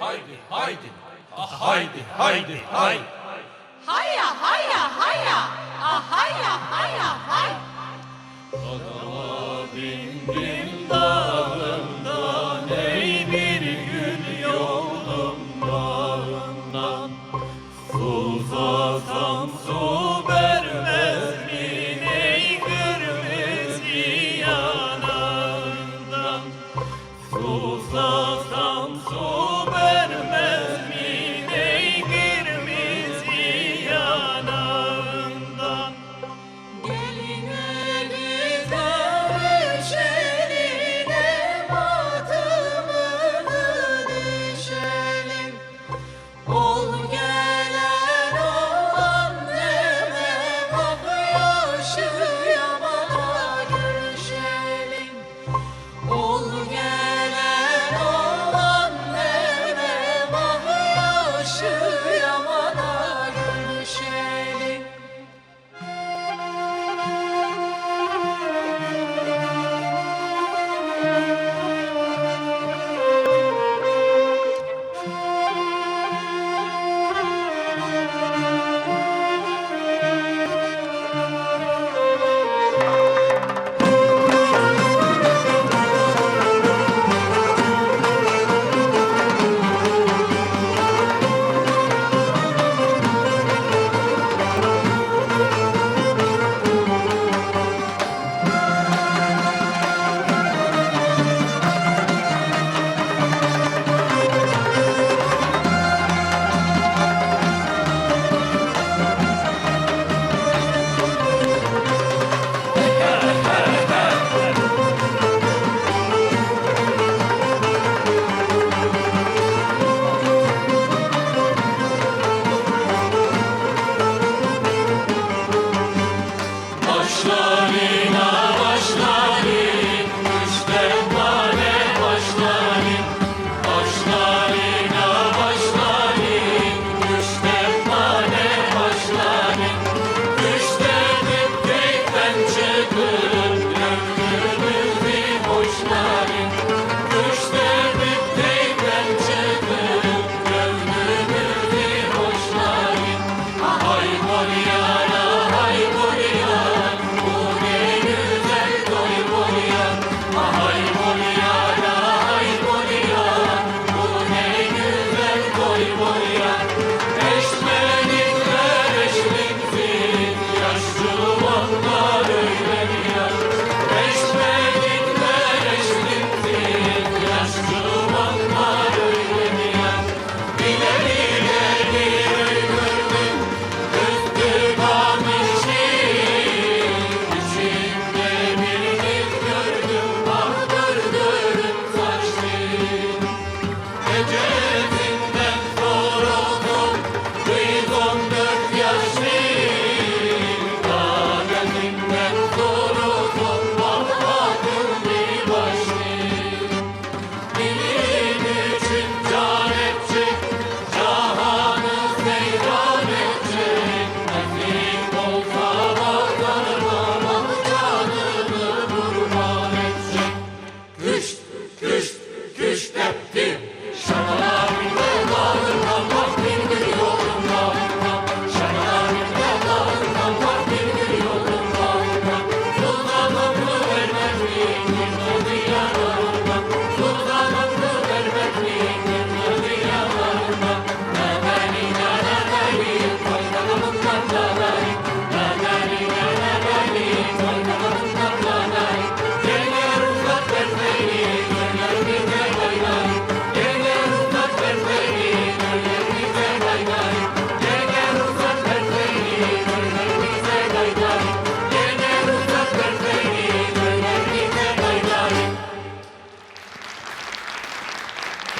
haydi, haydi. Ah haydi, haydi, haydi. Haya, haya, haya. Ah haya, haya, hay. Adama bindim. Absolutely. Yeah. Thank you.